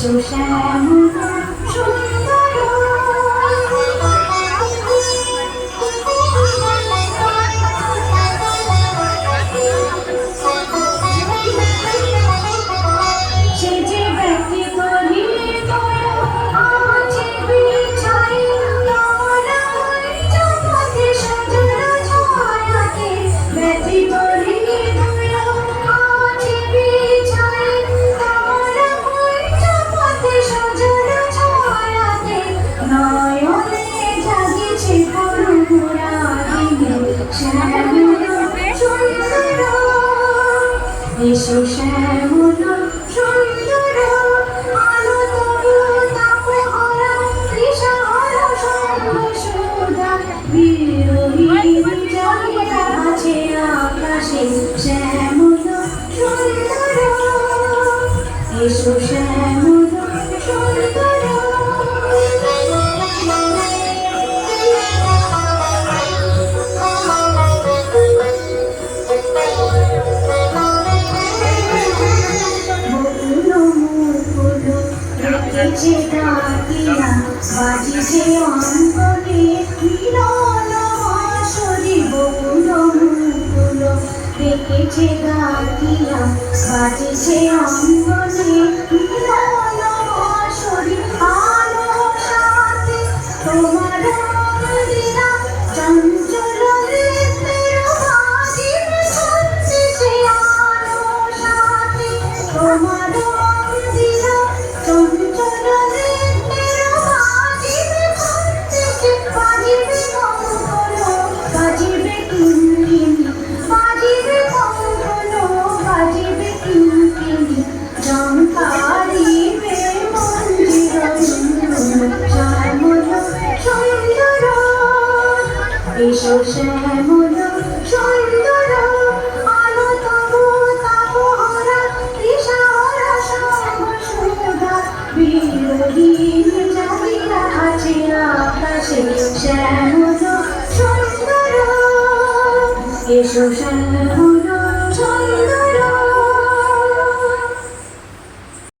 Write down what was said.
এসো শ্যামল এসো শ্যামল, সুন্দর আলো তরু তাপহরা তৃষাহরা সর্বসুধা বিরোহী জাগিয়া আছে আকাশে শ্যামল, সুন্দর এসো বাজিছে অঙ্গনে মিলন বাঁশরি বকুল মুকুল রেখেছে ডাকিয়া বাজিছে অঙ্গনে মিলন বাঁশরি আলো সাথে তোমার দিনা চঞ্চল তোমার এসো শ্যামল সুন্দর আলো তবু তাপহরা দিশাহরা সর্বসুধা বিরোহীন জাগিয়া আছে আকাশে শ্যামল সুন্দর এসো শ্যামল